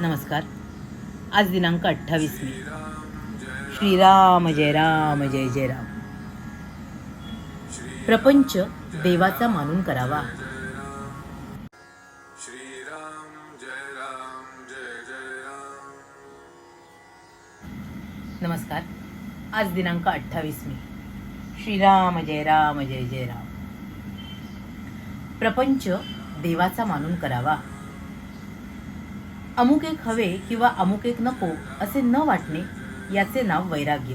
नमस्कार. आज दिनांक अठ्ठावीस मे. श्रीराम जय राम जय जय राम. प्रपंच देवाचा मानून करावा. नमस्कार. आज दिनांक अठ्ठावीस मे. श्रीराम जय राम जय जय राम. प्रपंच देवाचा मानून करावा. अमुक एक हवे किंवा अमुक एक नको असे न वाटणे याचे नाव वैराग्य.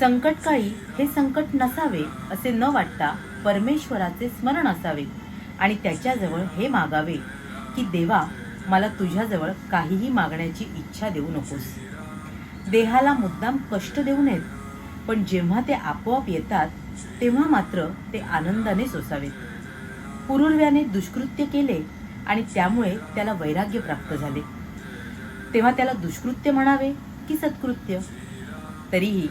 संकटकाळी हे संकट नसावे असे न वाटता परमेश्वराचे स्मरण असावे आणि त्याच्याजवळ हे मागावे की देवा मला तुझ्याजवळ काहीही मागण्याची इच्छा देऊ नकोस. देहाला मुद्दाम कष्ट देऊ नयेत पण जेव्हा ते आपोआप येतात तेव्हा मात्र ते आनंदाने सोसावेत. पुरुर्व्याने दुष्कृत्य केले आणि त्यामुळे त्याला वैराग्य प्राप्त झाले. तेव्हा त्याला दुष्कृत्य म्हणावे की सत्कृत्य? तरीही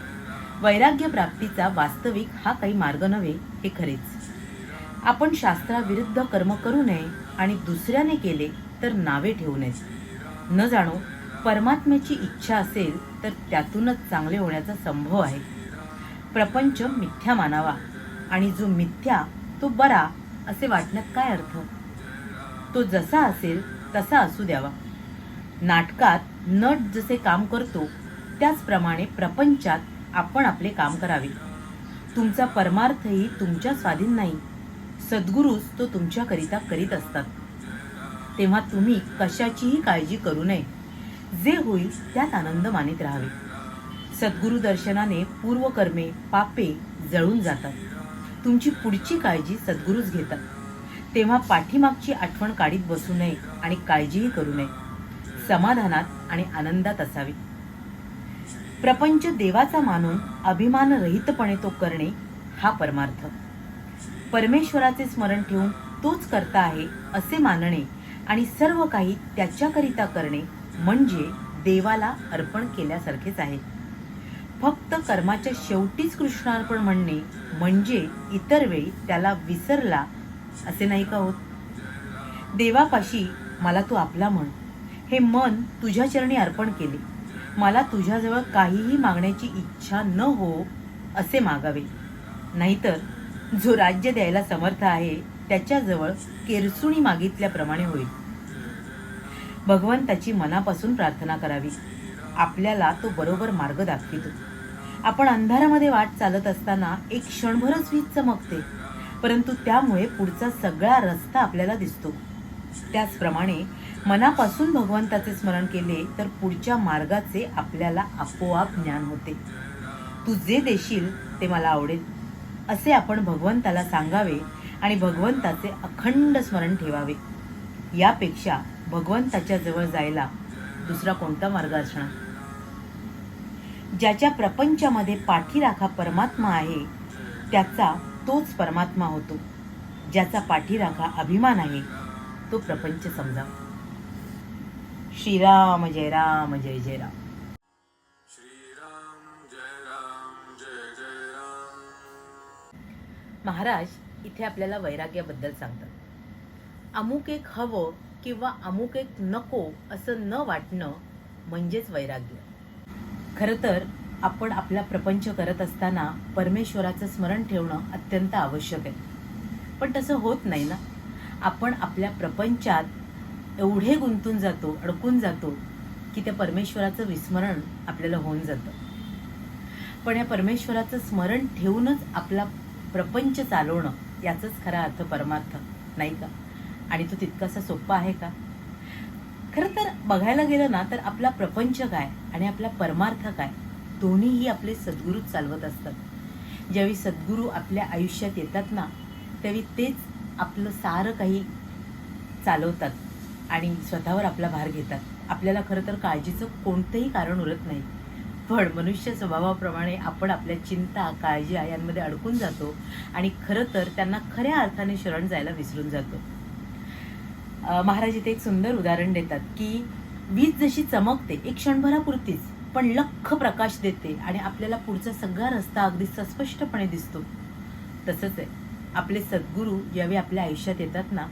वैराग्य प्राप्तीचा वास्तविक हा काही मार्ग नव्हे हे खरेच. आपण शास्त्राविरुद्ध कर्म करू नये आणि दुसऱ्याने केले तर नावे ठेवू नये. न जाणो परमात्म्याची इच्छा असेल तर त्यातूनच चांगले होण्याचा संभव आहे. प्रपंच मिथ्या मानावा आणि जो मिथ्या तो बरा असे वाटण्यात काय अर्थ? तो जसा असेल तसा असू द्यावा. नाटकात नट जसे काम करतो त्याचप्रमाणे प्रपंचात आपण आपले काम करावे. तुमचा परमार्थही तुमच्या स्वाधीन नाही. सद्गुरूच तो तुमच्याकरिता करीत असतात. तेव्हा तुम्ही कशाचीही काळजी करू नये. जे होईल त्यात आनंद मानित राहावे. सद्गुरू दर्शनाने पूर्वकर्मे पापे जळून जातात. तुमची पुढची काळजी सद्गुरूच घेतात. तेव्हा पाठीमागची आठवण काढीत बसू नये आणि काळजीही करू नये. समाधानात आणि आनंदात असावी. प्रपंच देवाचा मानून अभिमानरहितपणे तो करणे हा परमार्थ. परमेश्वराचे स्मरण ठेवून तोच करता आहे असे मानणे आणि सर्व काही त्याच्याकरिता करणे म्हणजे देवाला अर्पण केल्यासारखेच आहे. फक्त कर्माच्या शेवटीच कृष्णार्पण म्हणणे म्हणजे इतर वेळी त्याला विसरला असे नाही का होत? देवापाशी मला तू आपला म्हण. हे मन तुझ्या चरणी अर्पण केले. मला तुझ्याजवळ काहीही मागण्याची इच्छा न हो असे मागावे. नाहीतर जो राज्य द्यायला समर्थ आहे त्याच्याजवळ केरसुणी मागितल्याप्रमाणे होईल. भगवंताची मनापासून प्रार्थना करावी. आपल्याला तो बरोबर मार्ग दाखवितो. आपण अंधारामध्ये वाट चालत असताना एक क्षणभरच वीज चमकते. परंतु त्यामुळे पुढचा सगळा रस्ता आपल्याला दिसतो. त्याचप्रमाणे मनापासून भगवंताचे स्मरण केले तर पुढच्या मार्गाचे आपल्याला आपोआप ज्ञान होते. तू जे देशील ते मला आवडेल असे आपण भगवंताला सांगावे आणि भगवंताचे अखंड स्मरण ठेवावे. यापेक्षा भगवंताच्या जवळ जायला दुसरा कोणता मार्ग असणार? ज्याच्या प्रपंचामध्ये पाठीराखा परमात्मा आहे त्याचा तोच परमात्मा होतो ज्याचा पाठीराखा अभिमान आहे तो प्रपंच समजा. श्रीराम जय राम श्रीराम जय राम जय जय राम. महाराज इथे आपल्याला वैराग्याबद्दल सांगतात. अमुक एक हवं किंवा अमुक एक नको असं न वाटणं म्हणजेच वैराग्य. खरं तर आपण आपला प्रपंच करत असताना परमेश्वराचं स्मरण ठेवणं अत्यंत आवश्यक आहे. पण तसं होत नाही ना. आपण आपल्या प्रपंचात एवढे गुंतून जातो अडकून जातो की त्या परमेश्वराचं विस्मरण आपल्याला होऊन जातं. पण या परमेश्वराचं स्मरण ठेवूनच आपला प्रपंच चालवणं याचाच खरा अर्थ परमार्थ नाही का? आणि तो तितकासा सोपा आहे का? खरं तर बघायला गेलं ना तर आपला प्रपंच काय आणि आपला परमार्थ काय दोन्हीही आपले सद्गुरूच चालवत असतात. ज्यावेळी सद्गुरू आपल्या आयुष्यात येतात ना त्यावेळी तेच आपलं सारं काही चालवतात आणि स्वतःवर आपला भार घेतात. आपल्याला खरं तर काळजीचं कोणतंही कारण उरत नाही. पण मनुष्य स्वभावाप्रमाणे आपण आपल्या चिंता काळजी यांमध्ये अडकून जातो आणि खरं तर त्यांना खऱ्या अर्थाने शरण जायला विसरून जातो. महाराज इथे एक सुंदर उदाहरण देतात की वीज जशी चमकते एक क्षणभरापुरतीच पण लख प्रकाश देते आणि आपल्याला पुढचा सगळा रस्ता अगदी सस्पष्टपणे दिसतो. तसंच आहे. आपले सद्गुरू ज्यावेळी आपल्या आयुष्यात येतात ना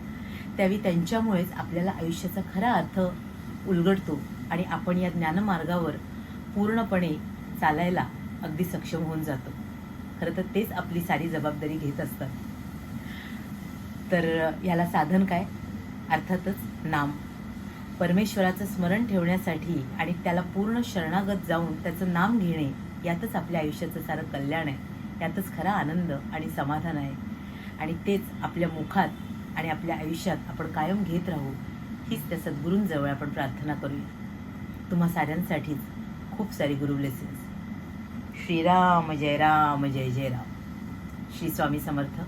त्यावेळी त्यांच्यामुळेच आपल्याला आयुष्याचा खरा अर्थ उलगडतो आणि आपण या ज्ञानमार्गावर पूर्णपणे चालायला अगदी सक्षम होऊन जातो. खरं तर तेच आपली सारी जबाबदारी घेत असतात. तर याला साधन काय? अर्थातच नाम. परमेश्वराचं स्मरण ठेवण्यासाठी आणि त्याला पूर्ण शरणागत जाऊन त्याचं नाम घेणे यातच आपल्या आयुष्याचं सारं कल्याण आहे. यातच खरा आनंद आणि समाधान आहे. आणि तेच आपल्या मुखात आणि आपल्या आयुष्यात आपण कायम घेत राहू हीच त्या सद्गुरूंजवळ आपण प्रार्थना करूया. तुम्हा साऱ्यांसाठीच खूप सारी गुरु ब्लेसिंग्स श्रीराम जय राम जय जय राम. श्री स्वामी समर्थ.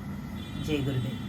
जय Gurudev.